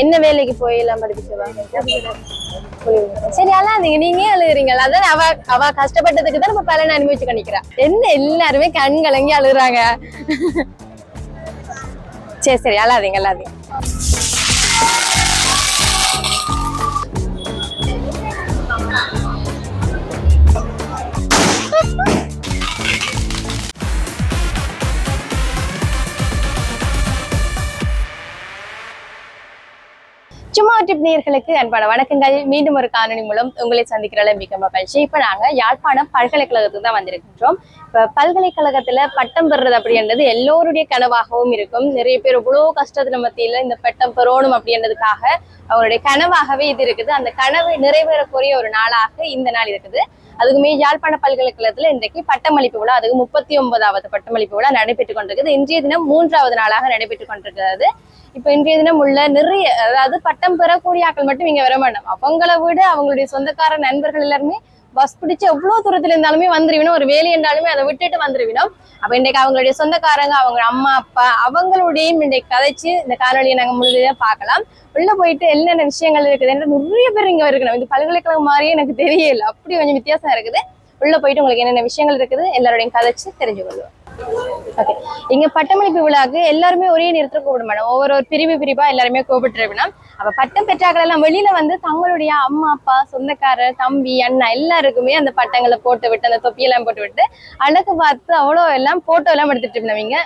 என்ன வேலைக்கு போய் எல்லாம் படிப்பிச்சவா சரி அழாதீங்க. நீங்க ஏன் அழுகுறீங்க? அதான் அவ அவ கஷ்டப்பட்டதுக்கு தான் நம்ம பலன் அனுபவிச்சு கணிக்கிறா. என்ன எல்லாருமே கண் கலங்கி அழுகுறாங்க? சரி சரி அழாதீங்க அழாதீங்க. சும்மா டிப் நேர்களுக்கு அன்பான வணக்கங்கள். மீண்டும் ஒரு காணொலி மூலம் உங்களை சந்திக்கிறதுல மிக மகிழ்ச்சி. இப்ப நாங்க யாழ்ப்பாணம் பல்கலைக்கழகத்துக்கு தான் வந்திருக்கின்றோம். இப்போ பல்கலைக்கழகத்துல பட்டம் பெறுறது அப்படின்றது எல்லோருடைய கனவாகவும் இருக்கும். நிறைய பேர் இவ்வளவு கஷ்டத்தில் மத்தியில் இந்த பட்டம் பெறணும் அப்படின்றதுக்காக அவருடைய கனவாகவே இது இருக்குது. அந்த கனவு நிறைவேறக்கூடிய ஒரு நாளாக இந்த நாள் இருக்குது. அதுக்குமே யாழ்ப்பாண பல்கலைக்கழகத்துல இன்றைக்கு பட்டமளிப்பு விழா அதுக்கு முப்பத்தி ஒன்பதாவது பட்டமளிப்பு விழா நடைபெற்றுக் கொண்டிருக்குது. இன்றைய தினம் மூன்றாவது நாளாக நடைபெற்றுக் கொண்டிருக்கிறது. இப்ப இன்றைய தினம் உள்ள நிறைய அதாவது பட்டம் பெறக்கூடிய ஆட்கள் மட்டும் இங்க வர மாட்டோம். அவங்கள விட அவங்களுடைய சொந்தக்கார நண்பர்கள் எல்லாருமே பஸ் பிடிச்சு எவ்வளவு தூரத்துல இருந்தாலுமே வந்துருவினோம். ஒரு வேலை என்றாலுமே அதை விட்டுட்டு வந்துருவினோம். அப்ப இன்றைக்கு அவங்களுடைய சொந்தக்காரங்க அவங்க அம்மா அப்பா அவங்களுடையும் இன்றைக்கு கதைச்சு இந்த காணொலியை நாங்க முழுமையா பார்க்கலாம். உள்ள போயிட்டு என்னென்ன விஷயங்கள் இருக்குது நிறைய பேர் இங்க இருக்கணும் இது பல்கலைக்கழகம் மாதிரியே எனக்கு தெரியல. அப்படி கொஞ்சம் வித்தியாசம் இருக்குது. உள்ள போயிட்டு உங்களுக்கு என்னென்ன விஷயங்கள் இருக்குது எல்லாரோடையும் கதைச்சு தெரிஞ்சு கொள்வோம் ஓகே இங்க பட்டமளிப்பு விழாக்கு எல்லாருமே ஒரே நேரத்துல கூப்பிட மாட்டோம் ஒவ்வொரு ஒரு பிரிவு பிரிவா எல்லாருமே கூப்பிட்டுருவினா அப்ப பட்டம் பெற்றாக்கள் எல்லாம் வெளியில வந்து தங்களுடைய அம்மா அப்பா சொந்தக்காரர் தம்பி அண்ணா எல்லாருக்குமே அந்த பட்டங்களை போட்டு விட்டு அந்த தொப்பியெல்லாம் போட்டு விட்டு அழகு பார்த்து அவ்வளோ எல்லாம் போட்டோ எல்லாம் எடுத்துட்டு இருப்பினவங்க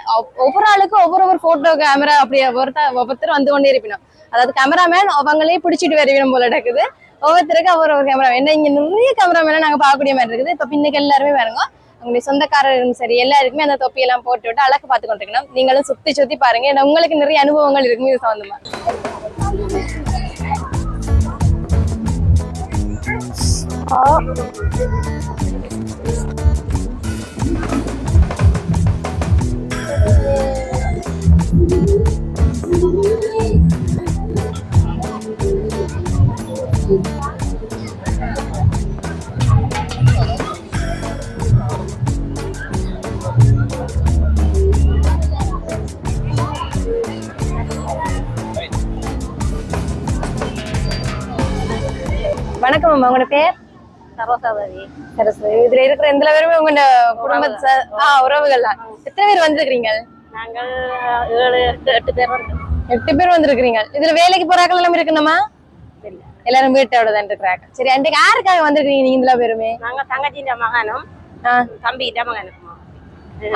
ஒவ்வொரு ஆளுக்கும் ஒவ்வொரு ஒரு போட்டோ கேமரா அப்படி ஒருத்த ஒவ்வொருத்தர் வந்து கொண்டே இருப்பினோம் அதாவது கேமராமேன் அவங்களே பிடிச்சிட்டு வருவினம் போல நடக்குது. ஒவ்வொருத்தருக்கும் ஒவ்வொரு ஒரு கேமரா என்ன இங்க நிறைய கேமராமேன் நாங்க பார்க்கக்கூடிய மாதிரி இருக்குது. இப்ப பின்னுக்கு எல்லாருமே பாருங்க உங்களுடைய சொந்தக்காரரும் சரி எல்லாருக்குமே அந்த தொப்பியெல்லாம் போட்டு விட்டு அழகு பார்த்து கொண்டிருக்கணும். நீங்களும் சுத்தி சுத்தி பாருங்க. ஏன்னா உங்களுக்கு நிறைய அனுபவங்கள் இருக்கும் இது சம்பந்தமா. You. அம்மா உங்களோட பேர்? சரோசாவதி. சரசு இதுல இருக்கிற எந்த பேருமே உங்க குடும்ப உறவுகள். தான். எத்தனை பேர் வந்திருக்கிறீங்க? நாங்கள் ஏழு எட்டு எட்டு பேர் எட்டு பேர் வந்திருக்கிறீங்க. இதுல வேலைக்கு போறாக்கள் எல்லாம் இருக்குண்ணா எல்லாரும் வீட்டோட தான் இருக்கிறாங்க. சரி அன்றைக்கு யாருக்காக வந்திருக்கீங்க நீங்க இந்த பேருமே? நாங்கள் தங்கச்சின்ற மகனும் தம்பிகிட்ட மகனும்.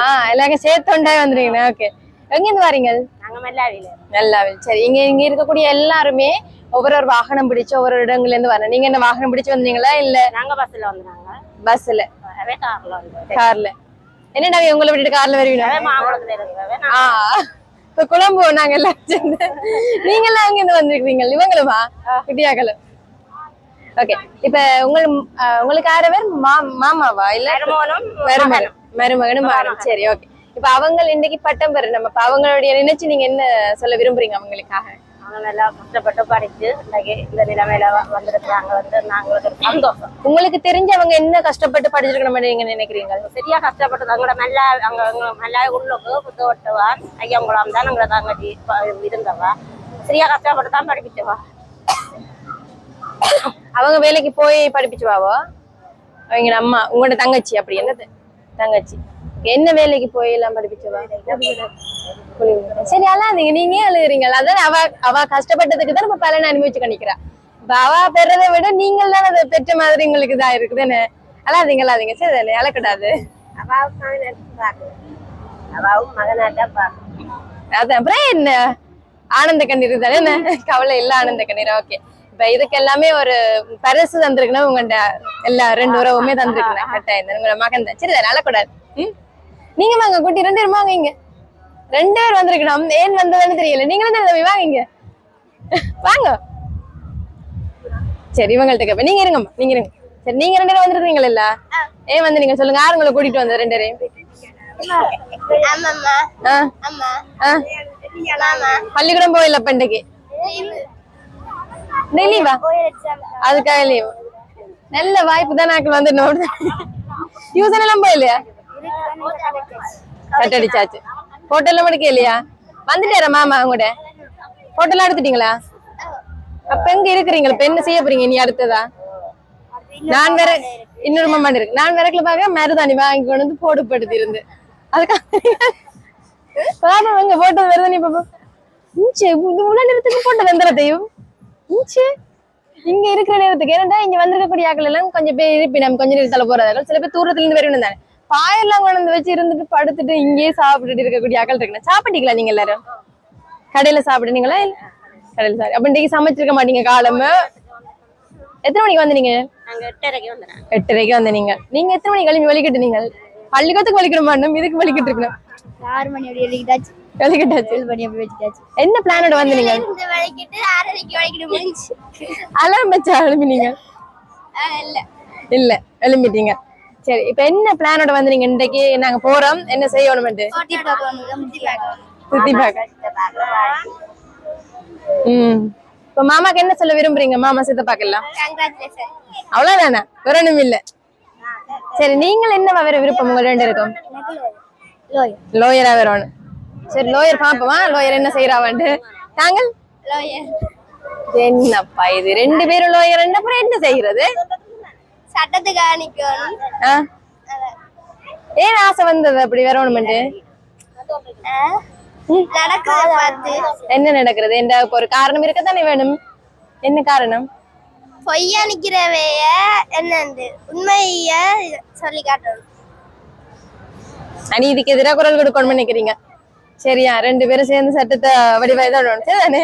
ஆ எல்லாரும் சேர்த்தோண்டே வந்துருக்கீங்க. ஓகே. எங்க இருந்து வரீங்க? நாங்கள் மெல்லாவில. நல்லாவே சரி இங்க இங்க இருக்கக்கூடிய எல்லாருமே ஒவ்வொரு ஒரு வாகனம் பிடிச்சு ஒவ்வொரு இடங்கள்ல இருந்து வரணும். நீங்க என்ன வாகனம் பிடிச்சு வந்தீங்களா இல்ல நாங்கள் பஸ்ஸில் வந்தாங்க பஸ்ல காரில் கார்ல என்னடா உங்களை விட்டுட்டு கார்ல வருவீங்க ஆ. இப்ப குழம்பு நாங்க எல்லாம் சேர்ந்து நீங்க எல்லாம் அங்க இருந்து வந்திருக்கீங்க? இவங்களுமா? குட்டியாக்களும். ஓகே இப்ப உங்கள் அஹ், உங்களுக்கு யார பேர் மாமாவா? இல்ல மருமகனும் மருமகன். மருமகனும் மாறும் சரி ஓகே இப்ப அவங்க இன்னைக்கு பட்டம் பெற நம்ம அவங்களுடைய நினைச்சு நீங்க என்ன சொல்ல விரும்புறீங்க அவங்களுக்காக? நல்லா உங்களுக்கு தெரிஞ்சவங்க என்ன கஷ்டப்பட்டு படிச்சிருக்கணும் நீங்க நினைக்கிறீங்க? சரியா கஷ்டப்பட்டு அவங்களோட மெல்லா அங்க மெல்லா உள்ளுக்கு புத்த ஒட்டுவா ஐயங்குளம் தான் எங்களை தங்கச்சி இருந்தவா? சரியா கஷ்டப்பட்டு தான் படிப்பிச்சவா? அவங்க வேலைக்கு போய் படிப்பிச்சுவாவோ? அவங்க அம்மா உங்களோட தங்கச்சி அப்படி என்னது? தங்கச்சி. என்ன வேலைக்கு போயெல்லாம் படிப்பிச்சவா? சரி அழாதீங்க. நீங்க ஏன் அழுகுறீங்க. அதான் அவ அவ கஷ்டப்பட்டதுக்கு தான் நம்ம பலனை அனுபவிச்சு கணிக்கிறா. இப்ப அவ பெறதை விட நீங்கள் தான் அதை பெற்ற மாதிரி உங்களுக்கு இதா இருக்குதுன்னு அழாதீங்க அழாதீங்க. சரி தானே அழக்கூடாது. அவாவும் அதான் அப்புறம் என்ன? ஆனந்த கண்ணீர் தானே கவலை இல்ல ஆனந்த கண்ணீர். ஓகே. இப்ப இதுக்கு எல்லாமே ஒரு பரிசு தந்திருக்குன்னா உங்கள்ட்ட. எல்லா ரெண்டு உறவுமே தந்திருக்கணும். கட்டாயம் உங்களோட மகன் தான். சரி தானே அழக்கூடாது. ம்? நீங்க வாங்க குட்டி ரெண்டு பேரும் வாங்க இங்க ரெண்டு பேர் வந்திருக்கணும். ஏன் வந்ததுன்னு தெரியல. நீங்களும் தான் தம்பி வாங்க இங்க வாங்க. சரி இவங்கள்ட்ட கேப்ப. நீங்க இருங்கம்மா நீங்க இருங்க. சரி நீங்க ரெண்டு பேரும் வந்திருக்கீங்களா இல்ல? ஏன் வந்து நீங்க சொல்லுங்க. யார் உங்களை கூட்டிட்டு வந்தது ரெண்டு பேரையும்? பள்ளிக்கூடம் போயில பண்டிகை லீவா. அதுக்காக லீவ். நல்ல வாய்ப்பு தான் நாக்கு வந்து நோடு டியூசன் எல்லாம் போயிலையா கட் அடிச்சாச்சு போட்டோ எல்லாம் எடுக்க இல்லையா வந்துட்டாரா மாமா உங்கள்கிட்ட போட்டோ எல்லாம் எடுத்துட்டீங்களா? அப்ப எங்க இருக்கிறீங்க? இப்ப என்ன செய்ய போறீங்க? நீ அடுத்ததா? நான் வேற இன்னொரு மம்மாண்டு இருக்கு. நான் விறகுல பாக்க மருதாணி வாங்கி கொண்டு வந்து போடுபடுத்தி இருந்து அதுக்காக பாப்பா போட்டது மருதாணி பாப்பா. இன்ச்சு முன்னாடி நேரத்துக்கு போட்டது எந்த தெய்வம். இன்ச்சு இங்க இருக்கிற நேரத்துக்கு ஏன்னா இங்க வந்திருக்கக்கூடிய ஆக்கள் எல்லாம் கொஞ்சம் பேர் இருப்பினம் கொஞ்ச நேரத்துல போறார்கள் சில பேர் தூரத்துல இருந்து வரணும் தானே. பாயெல்லாம் கொண்டு வந்து வச்சு இருந்துட்டு படுத்துட்டு இங்கேயே சாப்பிட்டுட்டு இருக்கக்கூடிய ஆக்கள் இருக்கு சாப்பிட்டீங்களா நீங்க எல்லாரும்? கடையில சாப்பிடுனீங்களா இல்ல? கடையில சாப்பிடு அப்ப இன்னைக்கு சமைச்சிருக்க மாட்டீங்க காலம. எத்தனை மணிக்கு வந்தீங்க? எட்டரைக்கு வந்தீங்க. நீங்க எத்தனை மணிக்கு கிளம்பி வலிக்கிட்டு நீங்க பள்ளிக்கூடத்துக்கு வலிக்கிற மாட்டோம் இதுக்கு வலிக்கிட்டு இருக்கணும். ஆறு மணி அப்படி வலிக்கிட்டாச்சு மணி அப்படி என்ன பிளானோட வந்தீங்க? வலிக்கிட்டு ஆறரைக்கு வலிக்கிட்டு முடிஞ்சு அலாம் வச்சா எழுப்பினீங்க? இல்ல. சரி இப்ப என்ன பிளானோட வந்தீங்க இன்றைக்கு நாங்க போறோம்? என்ன செய்யணும்ட்டு சுத்தி ம். இப்ப மாமாக்கு என்ன சொல்ல விரும்புறீங்க? மாமா சித்த பாக்கலாம் அவ்வளவுதானே? வரணும் இல்ல. சரி நீங்கள் என்ன வேற விருப்பம் உங்க ரெண்டு இருக்கும் லோயர் வரணும் சரி லோயர் பாப்போமா? லோயர் என்ன செய்யறாவன்ட்டு லோயர் என்னப்பா இது? ரெண்டு பேரும் லோயர் அப்புறம் என்ன செய்யறது சட்டத்துக்காக நிக்கணும் ஆ? ஏன் ஆசை வந்தது அப்படி வரணும்ட்டு நடக்கிறத பார்த்து. என்ன நடக்கிறது? என்ற ஒரு காரணம் இருக்கத்தானே வேணும்? என்ன காரணம்? பொய்யா நிக்கிறவைய என்னண்டு உண்மைய சொல்லி காட்டணும். அநீதிக்கு எதிராக குரல் கொடுக்கணும்னு நினைக்கிறீங்க? சரியா ரெண்டு பேரும் சேர்ந்து சட்டத்தை வடிவாய் தான் சரிதானே?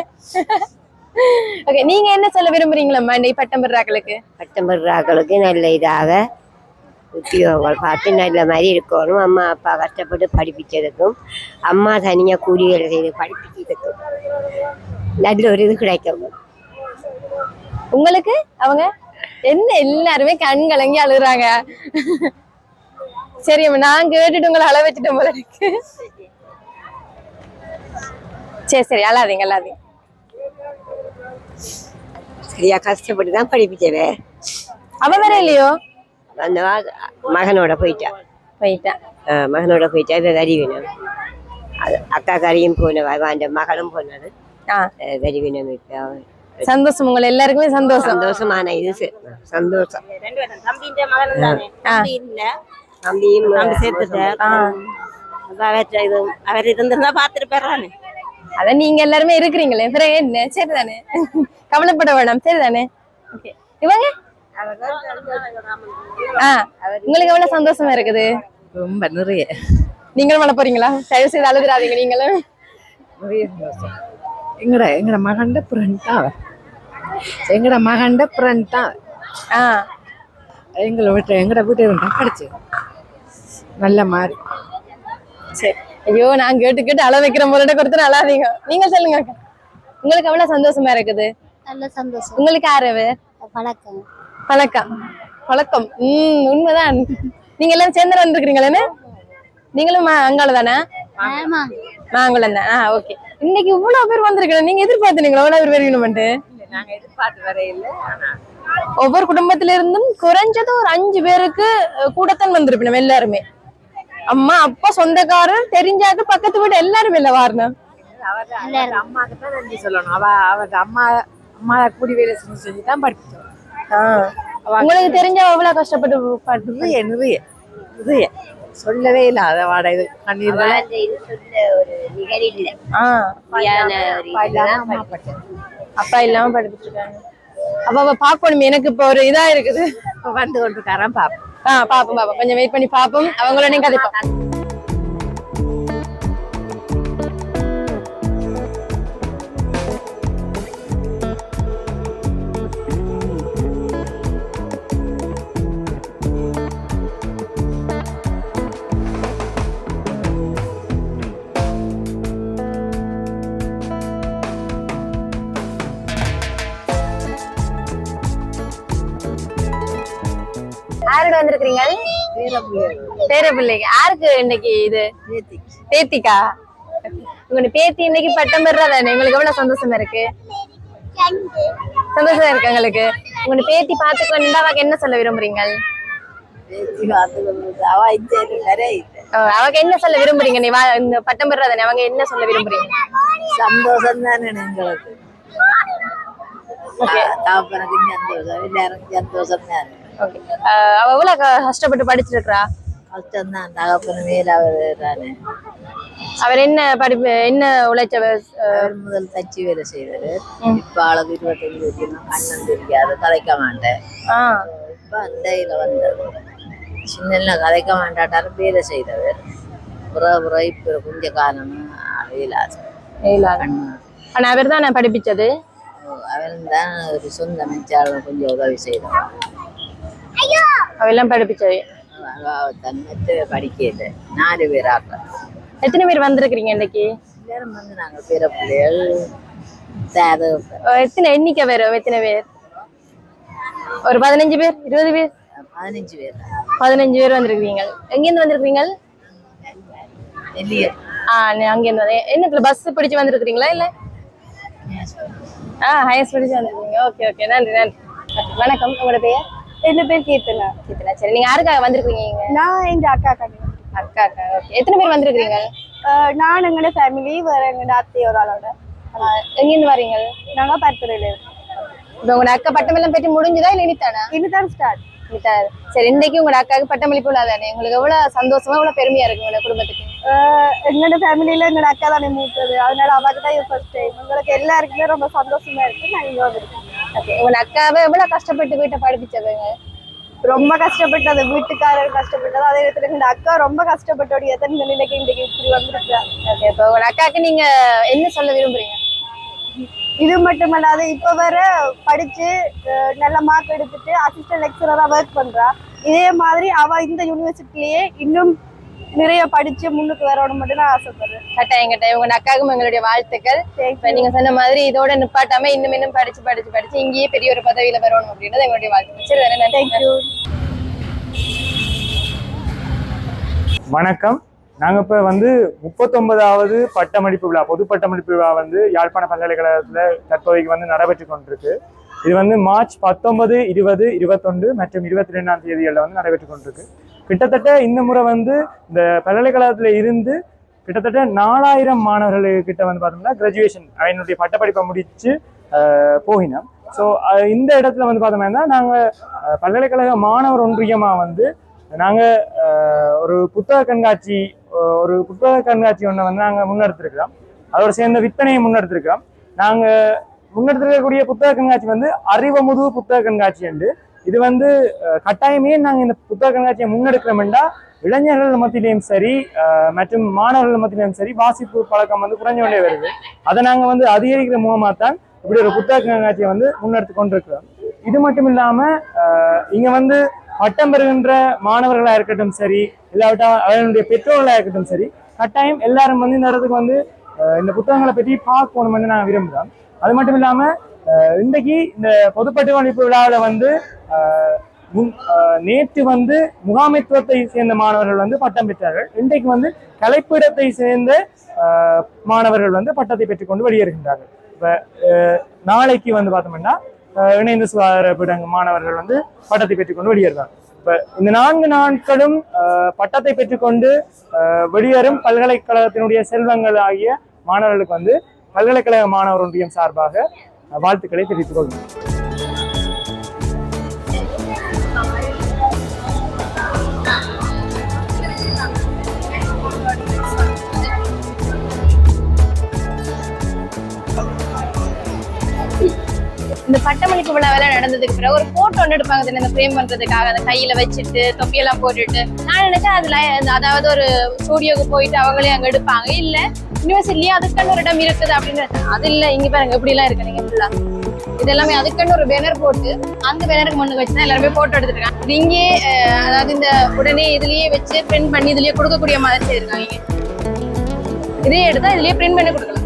ஓகே நீங்க என்ன சொல்ல விரும்புறீங்களா இன்னைக்கு பட்டம் பெறாக்களுக்கு பட்டம் பெறுறாக்களுக்கு நல்ல இதாக உத்தியோகங்கள் பார்த்து நல்ல மாதிரி இருக்கணும். அம்மா அப்பா கஷ்டப்பட்டு படிப்பிச்சதுக்கும் அம்மா தனியாக கூலி வேலை செய்து படிப்பிச்சதுக்கும் நல்ல ஒரு இது கிடைக்கும். உங்களுக்கு? அவங்க? என்ன எல்லாருமே கண் கலங்கி அழுகுறாங்க. சரி அம்மா, நான் கேட்டுட்டு உங்களை அழ வச்சுட்டேன் போல இருக்கு. சரி சரி அழாதீங்க அழாதீங்க. சரியா கஷ்டப்பட்டு தான் படிப்பிச்சவே அவ வேற இல்லையோ? அந்த மகனோட போயிட்டா. போயிட்டேன் ஆ, மகனோட போயிட்டா இப்போ கறிவினம் அது அக்கா கறியும் போனவ அந்த மகளும் போனது. ஆ. கறிவினம் இப்போ சந்தோஷம் உங்களை எல்லாருக்குமே சந்தோஷம். சந்தோஷமான இது சந்தோஷம். தம்பியும் தம்பி சேர்த்துட்டார். ஆ. அப்ப அவர் இருந்திருந்தா பாத்துட்டு போயிடறானே. அதான் நீங்க எல்லாருமே இருக்கிறீங்களே பிறகு என்ன சரிதானே? கவலைப்பட வேண்டாம் சரிதானே? ஓகே இவங்க? ஆ உங்களுக்கு எவ்வளவு சந்தோஷமா இருக்குது? ரொம்ப நிறைய. நீங்களும் வள போறீங்களா? தயவு செய்து அழுதுறாதீங்க நீங்களும். நிறைய சந்தோஷம். எங்கட எங்கட மகண்ட அவன். எங்கட மகண்ட தான் ஆ. எங்களை வீட்டு எங்கட வீட்டை தான் படிச்சு நல்ல மாதிரி. சரி. ஐயோ நான் கேட்டு கேட்டு அழ வைக்கிற முறையிட்ட கொடுத்து அழாதீங்க நீங்க சொல்லுங்க அக்கா. உங்களுக்கு எவ்வளவு சந்தோஷமா இருக்குது? நல்ல சந்தோஷம். உங்களுக்கு யாரவு பழக்கம் பழக்கம் பழக்கம் உம் உண்மைதான். நீங்க எல்லாரும் சேர்ந்து வந்துருக்கீங்களே நீங்களும் அங்காள தானே ஆமா. மாங்குளம் தான் ஆ ஓகே இன்னைக்கு இவ்வளவு பேர் வந்திருக்கணும் நீங்க எதிர்பார்த்தீங்களா இவ்வளவு பேர் வரணும்ட்டு நாங்க எதிர்பார்த்து வரையில ஒவ்வொரு குடும்பத்தில இருந்தும் குறைஞ்சது ஒரு அஞ்சு பேருக்கு கூடத்தான் வந்திருப்போம் எல்லாருமே. அம்மா அப்பா சொந்தக்காரர் தெரிஞ்சாக்கு பக்கத்து வீடு எல்லாருமே இல்ல வாரணம் அவர் அம்மாக்கு தான் நன்றி சொல்லணும். அவ அவர் அம்மா அம்மா கூடி வேலை செஞ்சு செஞ்சு தான் படிச்சோம் உங்களுக்கு தெரிஞ்ச எவ்வளவு கஷ்டப்பட்டு பாட்டு நிறைய நிறைய நிறைய சொல்லவே இல்லை அதை வாட இது இது சொல்ல ஒரு நிகழ் இல்லை. அப்பா இல்லாம படிச்சுட்டு இருக்காங்க அப்ப அவ பாக்கணும் எனக்கு இப்ப ஒரு இதா இருக்குது. வந்து கொண்டிருக்காரான் பாப்போம் ஆ பாப்போம் பாப்போம். கொஞ்சம் வெயிட் பண்ணி பாப்போம். அவங்களோட கதைப்போம். வந்திருக்கிறீங்க பேர பிள்ளைக்கு யாருக்கு இன்னைக்கு இது? பேத்திக்கா? உங்க பேத்தி இன்னைக்கு பட்டம் பெறாதானே? உங்களுக்கு எவ்வளவு சந்தோஷமா இருக்கு. சந்தோஷமா இருக்கு உங்களுக்கு உங்க பேத்தி பாத்துக்கொண்டு அவக்கு என்ன சொல்ல விரும்புறீங்க அவங்க என்ன சொல்ல விரும்புறீங்க? நீ இந்த பட்டம் பெறாதானே? அவங்க என்ன சொல்ல விரும்புறீங்க? சந்தோஷம் தானே எங்களுக்கு. சந்தோஷம் சந்தோஷம் தான் ஓகே அவ எவ்வளவு கஷ்டப்பட்டு படிச்சிருக்கா? கஷ்டம் தான் தகப்பனு மேலாவது தானே அவர் என்ன படிப்பு என்ன உழைச்சவர்? அவர் முதல் தச்சு வேலை செய்தாரு இப்ப ஆளுக்கு இருபத்தஞ்சு கண்ணன் தெரியாது கதைக்க மாட்டேன். இப்ப அந்த இதுல வந்தது சின்ன கதைக்க மாட்டாட்டாரு வேலை செய்தவர் புற புற இப்ப கொஞ்சம் காலம் ஆனா அவர் தான் படிப்பிச்சது? அவன் தான் ஒரு சொந்த மெச்சாளர் கொஞ்சம் உதவி செய்தான். அவெல்லாம் படிப்பிச்சது தன்மத்து படிக்கல நாலு பேர் ஆக்கம் எத்தனை பேர் வந்திருக்கிறீங்க இன்னைக்கு எல்லாரும் வந்து நாங்கள் பிற பிள்ளைகள் எத்தனை எண்ணிக்கை வரும் எத்தனை பேர் ஒரு பதினஞ்சு பேர் இருபது பேர் பதினஞ்சு பேர் பதினஞ்சு பேர் வந்திருக்கிறீங்க எங்கேருந்து வந்திருக்கிறீங்க இல்லையே ஆ நீ அங்கேருந்து வந்து என்னத்துல பஸ் பிடிச்சு வந்திருக்கிறீங்களா இல்ல ஆ ஹையர்ஸ் பிடிச்சு வந்திருக்கீங்க ஓகே ஓகே நன்றி நன்றி வணக்கம் உங்களோட பேர் என் பேர் கீர்த்தனா. கீர்த்தனா. சரி நீங்க யாருக்காக வந்திருக்கீங்க நான் எங்க அக்கா கண்ணு அக்கா ஓகே எத்தனை பேர் வந்திருக்கிறீங்க? நான் எங்களோட ஃபேமிலி வேற எங்களோட அத்தை ஒரு ஆளோட. எங்கேருந்து வரீங்க? நாங்க பருத்துறையில இப்போ உங்களோட அக்கா பட்டமெல்லாம் பெற்று முடிஞ்சுதா இல்ல இனித்தானா இனிதான் ஸ்டார்ட் இனிதான். சரி இன்னைக்கு உங்களோட அக்காவுக்கு பட்டமளிப்பு விழா தானே? உங்களுக்கு எவ்வளவு சந்தோஷமா எவ்வளவு பெருமையா இருக்கு உங்களோட குடும்பத்துக்கு? எங்களோட ஃபேமிலியில எங்களோட அக்கா தானே மூத்தது. அதனால இது ஃபர்ஸ்ட் டைம் உங்களுக்கு எல்லாருக்குமே ரொம்ப சந்தோஷமா இருக்கு. நான் இங்க வந்திருக்கேன். ஓகே உங்களோட அக்காவை எவ்வளவு கஷ்டப்பட்டு வீட்டை படிப்பிச்சவங்க ரொம்ப கஷ்டப்பட்டது வீட்டுக்காரர் கஷ்டப்பட்டது? அதே நேரத்துல எங்க அக்கா ரொம்ப கஷ்டப்பட்டோட எத்தனை நிலைக்கு இன்றைக்கு இப்படி வந்திருக்கா? ஓகே இப்போ உங்களோட அக்காவுக்கு நீங்க என்ன சொல்ல விரும்புறீங்க? இது மட்டுமல்லாது இப்ப வர படிச்சு அஹ், நல்ல மார்க் எடுத்துட்டு அசிஸ்டன்ட் லெக்சரரா ஒர்க் பண்றா. இதே மாதிரி அவ இந்த யூனிவர்சிட்டிலேயே இன்னும் நிறைய படிச்சு முன்னுக்கு வரணும் மட்டும் நான் ஆசைப்படுறேன். கட்டாயம் கட்டாயம் உங்க அக்காவுக்கும் எங்களுடைய வாழ்த்துக்கள். இப்ப நீங்க சொன்ன மாதிரி இதோட நிப்பாட்டாம இன்னும் இன்னும் படிச்சு படிச்சு படிச்சு இங்கேயே பெரிய ஒரு பதவியில வரணும் அப்படின்றது எங்களுடைய வாழ்த்துக்கள். சரி வேற நன்றி தேங்க்யூ வணக்கம். நாங்கள் இப்போ வந்து முப்பத்தொன்பதாவது பட்டமளிப்பு விழா பொது பட்டமளிப்பு விழா வந்து யாழ்ப்பாண பல்கலைக்கழகத்தில் தற்போதைக்கு வந்து நடைபெற்று கொண்டிருக்கு. இது வந்து மார்ச் பத்தொன்பது இருபது இருபத்தொன்று மற்றும் இருபத்தி ரெண்டாம் தேதிகளில் வந்து நடைபெற்று கொண்டிருக்கு. கிட்டத்தட்ட இந்த முறை வந்து இந்த பல்கலைக்கழகத்தில் இருந்து கிட்டத்தட்ட நாலாயிரம் மாணவர்கள் கிட்ட வந்து பார்த்தோம்னா கிராஜுவேஷன் என்னுடைய பட்டப்படிப்பை முடித்து போகினோம். ஸோ இந்த இடத்துல வந்து பார்த்தோம்னா நாங்கள் பல்கலைக்கழக மாணவர் ஒன்றியமாக வந்து நாங்கள் ஒரு புத்தக கண்காட்சி ஒரு புத்தக கண்காட்சி ஒன்றை வந்து நாங்கள் முன்னெடுத்திருக்கிறோம். அதோட சேர்ந்த விற்பனையை முன்னெடுத்திருக்கிறோம். நாங்கள் முன்னெடுத்திருக்கக்கூடிய புத்தக கண்காட்சி வந்து அறிவமுது புத்தக கண்காட்சி என்று இது வந்து கட்டாயமே நாங்கள் இந்த புத்தக கண்காட்சியை முன்னெடுக்கிறோம்டா. இளைஞர்கள் மத்தியிலையும் சரி மற்றும் மாணவர்கள் மத்தியிலையும் சரி வாசிப்பு பழக்கம் வந்து குறைஞ்ச கொண்டே வருது. அதை நாங்கள் வந்து அதிகரிக்கிற மூலமாக தான் இப்படி ஒரு புத்தக கண்காட்சியை வந்து முன்னெடுத்து கொண்டிருக்கிறோம். இது மட்டும் இல்லாமல் இங்கே வந்து பட்டம் பெறுகின்ற மாணவர்களாக இருக்கட்டும் சரி இல்லாவிட்டா அவர்களுடைய பெற்றோர்களாக இருக்கட்டும் சரி கட்டாயம் எல்லாரும் வந்து இந்த இடத்துக்கு வந்து இந்த புத்தகங்களை பற்றி பார்க்கணும்னு நான் விரும்புகிறோம். அது மட்டும் இல்லாமல் இன்றைக்கு இந்த பொதுப்பட்டுவளிப்பு விழாவில் வந்து நேற்று வந்து முகாமைத்துவத்தை சேர்ந்த மாணவர்கள் வந்து பட்டம் பெற்றார்கள். இன்றைக்கு வந்து கலைப்பிடத்தை சேர்ந்த மாணவர்கள் வந்து பட்டத்தை பெற்றுக்கொண்டு வெளியேறுகின்றார்கள். இப்போ நாளைக்கு வந்து பார்த்தோம்னா இணைந்து இணைந்த சுகாதார பீடங்க மாணவர்கள் வந்து பட்டத்தை பெற்றுக்கொண்டு வெளியேறுவாங்க. இப்போ இந்த நான்கு நாட்களும் பட்டத்தை பெற்றுக்கொண்டு வெளியேறும் பல்கலைக்கழகத்தினுடைய செல்வங்கள் ஆகிய மாணவர்களுக்கு வந்து பல்கலைக்கழக மாணவர் ஒன்றியம் சார்பாக வாழ்த்துக்களை தெரிவித்துக் கொள்கிறேன் இந்த பட்டமளிப்பு விழாவெல்லாம் நடந்ததுக்கு பிறகு ஒரு போட்டோ ஒன்று எடுப்பாங்க தானே, இந்த ஃப்ரேம் பண்றதுக்காக அந்த கையில வச்சுட்டு தொப்பியெல்லாம் போட்டுட்டு. நான் நினைச்சேன் அதுல அதாவது ஒரு ஸ்டூடியோக்கு போயிட்டு அவங்களே அங்க எடுப்பாங்க. இல்ல யூனிவர்ஸ் இல்லையா? அதுக்குன்னு ஒரு இடம் இருக்குது அப்படின்னு அது இல்ல. இங்க பாருங்க எப்படி எல்லாம் இருக்கு. நீங்க ஃபுல்லா இது எல்லாமே அதுக்குன்னு ஒரு பேனர் போட்டு அந்த பேனருக்கு முன்னுக்கு வச்சு தான் எல்லாருமே போட்டோ எடுத்துருக்காங்க இருக்காங்க இது அதாவது இந்த உடனே இதுலயே வச்சு பிரிண்ட் பண்ணி இதுலயே கொடுக்கக்கூடிய மாதிரி செய்திருக்காங்க இதே எடுத்தா இதுலயே பிரிண்ட் பண்ணி கொடுக்கலாம்.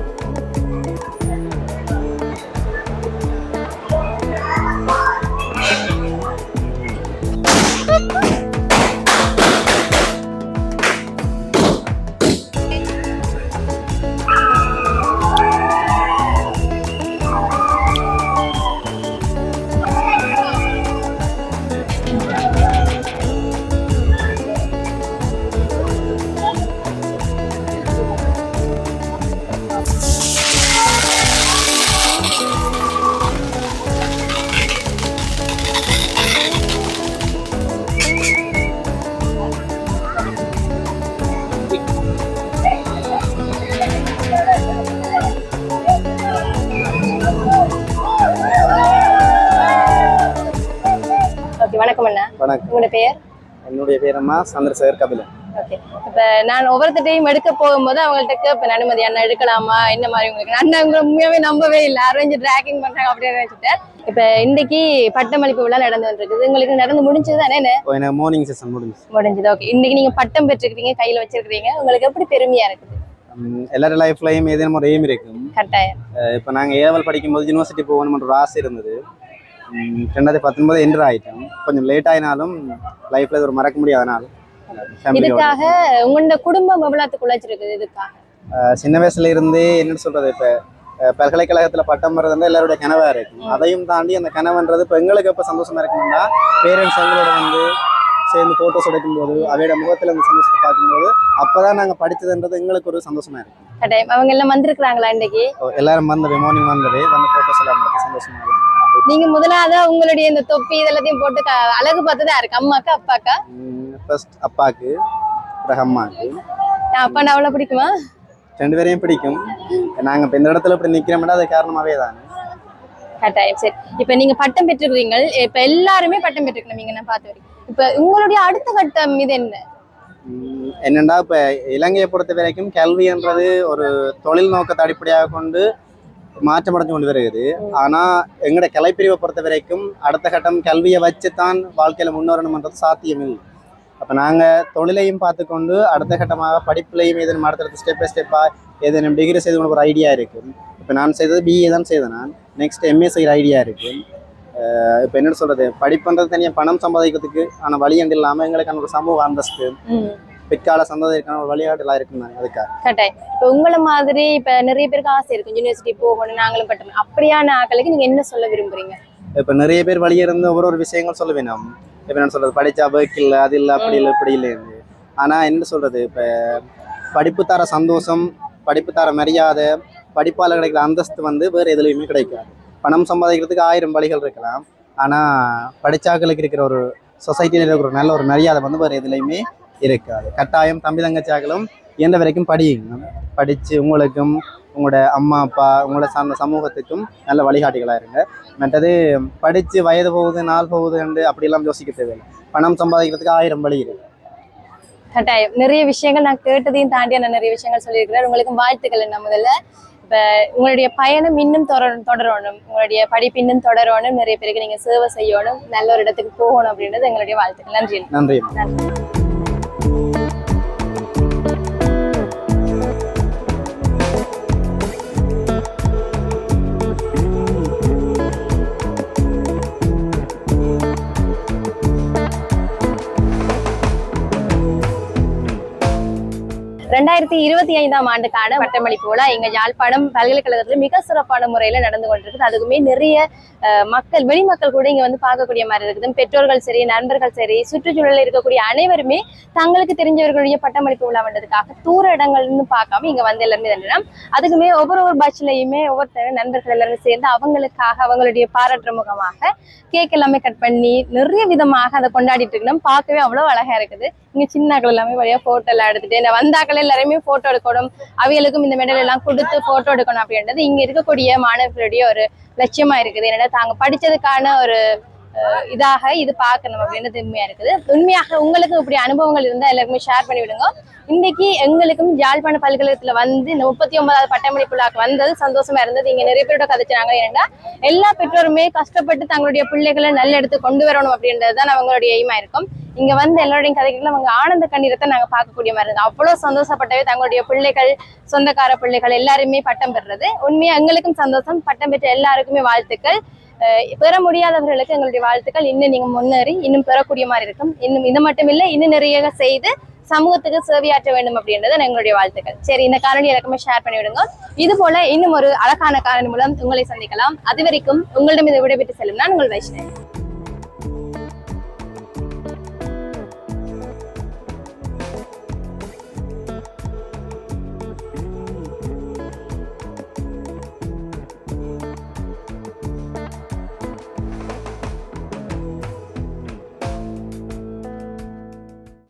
உங்களோட பெயர்? என்னுடைய பேர் அம்மா சந்திரசேகர் கபிலன். ஓகே. இப்ப நான் ஒவ்வொருத்தையும் எடுக்க போகும்போது அவங்கள்ட்ட கேட்பேன் அனுமதி அண்ணா எடுக்கலாமா? என்ன மாதிரி உங்களுக்கு? அண்ணா உங்களை உண்மையாவே நம்பவே இல்லை. அரேஞ்சு டிராக்கிங் பண்றாங்க அப்படின்னு நினைச்சிட்டேன் இப்ப இன்னைக்கு பட்டமளிப்பு விழா நடந்து வந்துருக்குது உங்களுக்கு நடந்து முடிஞ்சது தானே என்ன? இப்போ எனக்கு மார்னிங் செஷன் முடிஞ்சு முடிஞ்சது. ஓகே. இன்னைக்கு நீங்க பட்டம் பெற்றிருக்கீங்க கையில வச்சிருக்கீங்க உங்களுக்கு எப்படி பெருமையா இருக்குது? எல்லாரும் லைஃப்லையும் ஏதேனும் ஒரு எய்ம் இருக்கும். கட்டாயம். இப்போ நாங்கள் ஏவல் படிக்கும்போது யூனிவர்சிட்டி போகணும்ன்ற ஒரு ஆசை இருந்தது. ரெண்டாயிரத்தி பத்தொன்பது என்டர் ஆகிட்டோம் கொஞ்சம் லேட் ஆயினாலும் லைஃப்ல இது ஒரு மறக்க முடியாத நாள் இதுக்காக உங்களோட குடும்பம் எவ்வளவுக்கு உழைச்சிருக்குது இதுக்காக? சின்ன வயசுல இருந்தே என்ன சொல்றது இப்போ பல்கலைக்கழகத்துல பட்டம் பெறது எல்லாருடைய கனவா இருக்கும் அதையும் தாண்டி அந்த கனவுன்றது இப்போ எங்களுக்கு எப்போ சந்தோஷமா இருக்கும்னா பேரண்ட்ஸ் எங்களோட வந்து சேர்ந்து போட்டோஸ் எடுக்கும்போது அவையோட முகத்துல அந்த சந்தோஷத்தை பார்க்கும்போது அப்பதான் நாங்க படிச்சதுன்றது எங்களுக்கு ஒரு சந்தோஷமா இருக்கும் அவங்க எல்லாம் வந்திருக்கிறாங்களா இன்னைக்கு? So, எல்லாரும் வந்தது மார்னிங் வந்தது வந்து போட்டோஸ் எல்லாம் சந்தோஷமா இருக்கும் நீங்க முதலாவது உங்களுடைய இந்த தொப்பி இதெல்லாத்தையும் போட்டு அழகு பார்த்ததா இருக்கு அம்மாக்கா அப்பாக்கா? ஃபர்ஸ்ட் அப்பாக்கு அப்புறம் அம்மாக்கு. அப்பா நான் அவ்வளவு பிடிக்குமா? ரெண்டு பேரையும் பிடிக்கும். நாங்க இப்ப இந்த இடத்துல இப்படி நிக்கிறோம்னா அது காரணமாவே தானே. கட்டாயம் சரி. இப்ப நீங்க பட்டம் பெற்றுக்கிறீங்க இப்ப எல்லாருமே பட்டம் பெற்றுக்கணும் நீங்க நான் பார்த்து வரைக்கும் இப்ப உங்களுடைய அடுத்த கட்டம் இது என்ன? என்னண்டா இப்ப இலங்கையை பொறுத்த வரைக்கும் கல்வின்றது ஒரு தொழில் நோக்கத்தை அடிப்படையாக கொண்டு மாற்றமடைஞ்சு கொண்டு வருகிறது ஆனால் எங்களோட கலைப்பிரிவை பொறுத்த வரைக்கும் அடுத்த கட்டம் கல்வியை வச்சு தான் வாழ்க்கையில் முன்னேறணும்ன்றது சாத்தியம் இல்லை நாங்கள் தொழிலையும் பார்த்துக்கொண்டு அடுத்த கட்டமாக படிப்புலையும் ஏதேனும் அடுத்தடுத்த ஸ்டெப் பை ஸ்டெப்பா ஏதேனும் டிகிரி செய்து கொண்டு ஒரு ஐடியா இருக்கு. இப்போ நான் செய்தது பிஏ தான் செய்தேன் நான். நெக்ஸ்ட் எம்ஏ செய்கிற ஐடியா இருக்கு. இப்போ என்ன சொல்கிறது படிப்புன்றது தனியாக பணம் சம்பாதிக்கிறதுக்கு ஆனால் வழி என்று இல்லாமல் எங்களுக்கான ஒரு சமூக அந்தஸ்து. பிற்கால சந்ததிக்கான ஒரு வழிகாட்டுலாம் இருக்கும் தானே அதுக்காக. கட்டாயம். இப்ப உங்களை மாதிரி இப்ப நிறைய பேருக்கு ஆசை இருக்கும். யூனிவர்சிட்டி போகணும் நாங்களும் பட்டம். அப்படியான ஆட்களுக்கு நீங்க என்ன சொல்ல விரும்புறீங்க? இப்ப நிறைய பேர் வழி இருந்து ஒரு ஒரு விஷயங்கள் சொல்ல வேணும். இப்ப என்ன படிச்சா ஒர்க் இல்ல அது இல்ல அப்படி இல்ல இப்படி இல்லைன்னு ஆனா என்ன சொல்றது இப்ப படிப்பு தர சந்தோஷம் படிப்பு தர மரியாதை படிப்பால கிடைக்கிற அந்தஸ்து வந்து வேற எதுலையுமே கிடைக்காது. பணம் சம்பாதிக்கிறதுக்கு ஆயிரம் வழிகள் இருக்கலாம். ஆனா படிச்சாக்களுக்கு இருக்கிற ஒரு சொசைட்டியில் இருக்கிற ஒரு நல்ல ஒரு மரியாதை வந்து வேற எதுலையுமே இருக்காது. கட்டாயம் தம்பி தங்கச்சியாக்களும் எந்த வரைக்கும் படியுங்க படிச்சு உங்களுக்கும் உங்களோட அம்மா அப்பா உங்களை சார்ந்த சமூகத்துக்கும் நல்ல வழிகாட்டிகளாக இருங்க. மற்றது படித்து வயது போகுது நாள் போகுதுன்னு அப்படியெல்லாம் யோசிக்க தேவையில்லை. பணம் சம்பாதிக்கிறதுக்கு ஆயிரம் வழி இருக்கு. கட்டாயம். நிறைய விஷயங்கள் நான் கேட்டதையும் தாண்டி நான் நிறைய விஷயங்கள் சொல்லியிருக்கிறேன். உங்களுக்கு வாழ்த்துக்கள் என்ன முதல்ல? இப்ப உங்களுடைய பயணம் இன்னும் தொடர- தொடரணும். உங்களுடைய படிப்பு இன்னும் தொடரணும். நிறைய பேருக்கு நீங்க சேவை செய்யணும். நல்ல ஒரு இடத்துக்கு போகணும் அப்படின்றது எங்களுடைய வாழ்த்துக்கள். நன்றி. நன்றி. ரெண்டாயிரத்தி இருபத்தி ஐந்தாம் ஆண்டுக்கான பட்டமளிப்பு விழா. எங்க யாழ்ப்பாணம் பல்கலைக்கழகத்துல மிக சிறப்பான முறையில நடந்து கொண்டிருக்குது. அதுக்குமே நிறைய மக்கள் வெளி மக்கள் கூட இங்க வந்து பார்க்கக்கூடிய மாதிரி இருக்குது. பெற்றோர்கள் சரி நண்பர்கள் சரி சுற்றுச்சூழலில் இருக்கக்கூடிய அனைவருமே தங்களுக்கு தெரிஞ்சவர்களுடைய பட்டமளிப்பு விழா வந்ததுக்காக தூர இடங்கள்னு பார்க்காம இங்க வந்து எல்லாருமே தண்டனம் அதுக்குமே ஒவ்வொரு ஒரு பஸ்லயுமே ஒவ்வொருத்தர் நண்பர்கள் எல்லாரும் சேர்ந்து அவங்களுக்காக அவங்களுடைய பாராட்டுற முகமாக கேக் எல்லாமே கட் பண்ணி நிறைய விதமாக அதை கொண்டாடிட்டு இருக்கணும். பார்க்கவே அவ்வளவு அழகா இருக்குது. இங்க சின்னாக்கள் எல்லாமே வழியா போட்டோ எல்லாம் எடுத்துட்டு வந்தாக்கள் எல்லாருமே போட்டோ எடுக்கணும். அவைகளுக்கும் இந்த மெடல் எல்லாம் கொடுத்து போட்டோ எடுக்கணும் அப்படின்றது இங்க இருக்கக்கூடிய மாணவர்களுடைய ஒரு லட்சியமா இருக்குது. என்னன்னா தாங்க படிச்சதுக்கான ஒரு இதாக இது பார்க்கணும் அப்படின்றது உண்மையா இருக்குது. உண்மையாக உங்களுக்கு இப்படி அனுபவங்கள் இருந்தால் எல்லாருக்குமே ஷேர் பண்ணி விடுங்க. இன்னைக்கு எங்களுக்கும் யாழ்ப்பாண பல்கலைக்கழகத்துல வந்து இந்த முப்பத்தி ஒன்பதாவது பட்டமளிப்புழாக்கு வந்தது சந்தோஷமா இருந்தது. இங்க நிறைய பேரோட கதைச்சாங்க. ஏன்னா எல்லா பெற்றோருமே கஷ்டப்பட்டு தங்களுடைய பிள்ளைகளை நல்ல இடத்துக்கு கொண்டு வரணும் அப்படின்றது தான் அவங்களுடைய எய்மா இருக்கும். இங்க வந்து எல்லாருடையும் கதைகளும் அவங்க ஆனந்த கண்ணீரத்தை நாங்க பார்க்கக்கூடிய மாதிரி இருக்கு அவ்வளவு சந்தோஷப்பட்டவே தங்களுடைய பிள்ளைகள் சொந்தக்கார பிள்ளைகள் எல்லாருமே பட்டம் பெறுறது. உண்மையா எங்களுக்கும் சந்தோஷம். பட்டம் பெற்ற எல்லாருக்குமே வாழ்த்துக்கள். பெற முடியாதவர்களுக்கு எங்களுடைய வாழ்த்துக்கள். இன்னும் நீங்கள் முன்னேறி இன்னும் பெறக்கூடிய மாதிரி இருக்கும். இன்னும் இது மட்டும் இல்லை இன்னும் நிறைய செய்து சமூகத்துக்கு சேவையாற்ற வேண்டும் அப்படின்றது எங்களுடைய வாழ்த்துக்கள். சரி இந்த காரணி எல்லாருக்குமே ஷேர் பண்ணி விடுங்க. இது போல இன்னும் ஒரு அழகான காரணி மூலம் உங்களை சந்திக்கலாம். அது வரைக்கும் உங்களிடம் இதை விடைபெற்று செல்லும் நான் உங்கள் வைஷ்ணவி.